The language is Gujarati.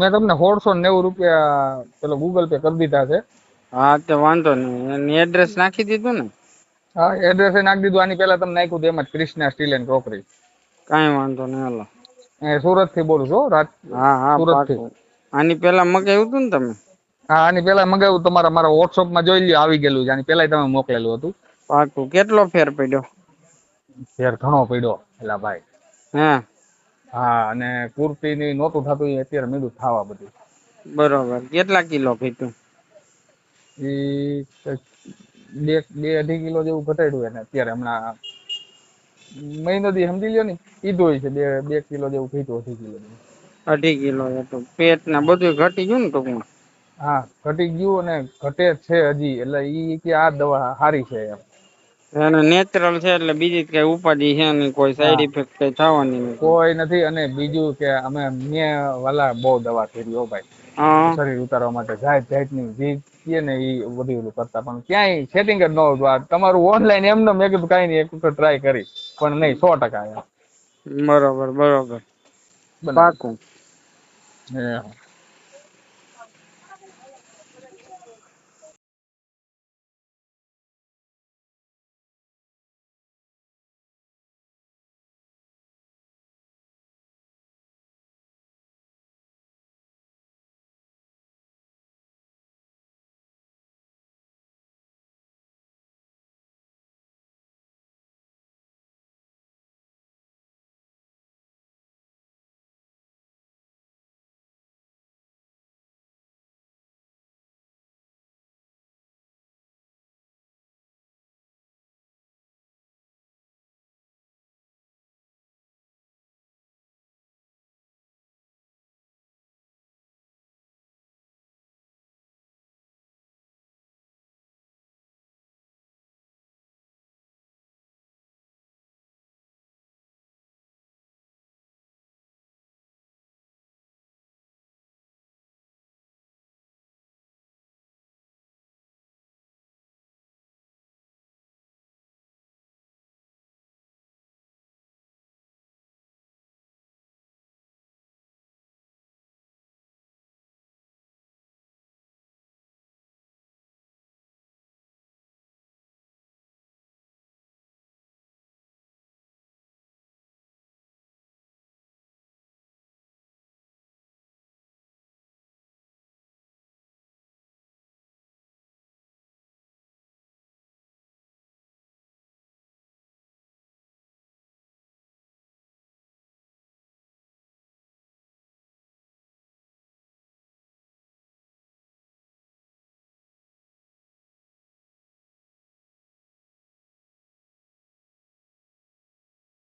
મેં તમને સોળસો નેવું રૂપિયા પેલો ગૂગલ પે કરી દીધા છે. હા તે વાંધો નહીં. એડ્રેસ નાખી દીધું ને? હા એડ્રેસ નાખી દીધું. આની પહેલા તમને નાખ્યું એમ જ ક્રિષ્ના સ્ટીલ એન્ડ ક્રોકરી કાંઈ વાંધો નહીં હાલો. એ સુરતથી બોલું છું રાત હા હા સુરતથી આની પહેલા મગાવ્યું હતું ને તમે? હા આની પહેલા મગાવ્યું. તમારા મારા WhatsApp માં જોઈ લ્યો આવી ગયેલું છે. આની પહેલા તમે મોકલેલું હતું. પાકું. કેટલો ફેર પડ્યો? ફેર ઘણો પડ્યો. એલા ભાઈ. હે. હા અને કુર્તી ની નહોતું થતું એ અત્યારે મીડું થવા બધું. બરોબર. કેટલા કિલો ઘટ્યું ઈ બે બે અઢી કિલો જેવું ઘટાડ્યું એને અત્યારે હમણાં. મહિનો દી સમજી લ્યો ને કીધું હોય છે બે બે કિલો જેવું ઘટ્યું અઢી કિલો અઢી કિલો હતું પેટ ને બધું ઘટી ગયું ને ટૂંકમાં? હા ઘટી ગયું અને ઘટે છે હજી એટલે ઈ કે આ દવા સારી છે એમ. એને નેચરલ છે એટલે બીજી કઈ ઉપાધિ છે નહીં કોઈ સાઈડ ઇફેક્ટ કઈ થવાની નથી. કોઈ નથી અને બીજું કે અમે મેં વાલા બહુ દવા કરી હો ભાઈ. શરીર ઉતારવા માટે જાત જાતની જે છે ને એ બધું ઓલું કરતા. પણ ક્યાંય સેટિંગ જ ન હોતું. આ તમારું ઓનલાઈન એમને મેં કીધું કાંઈ નહીં એક વખત ટ્રાય કરી. પણ નહીં સો ટકા એમ. બરોબર બરોબર. પાકું.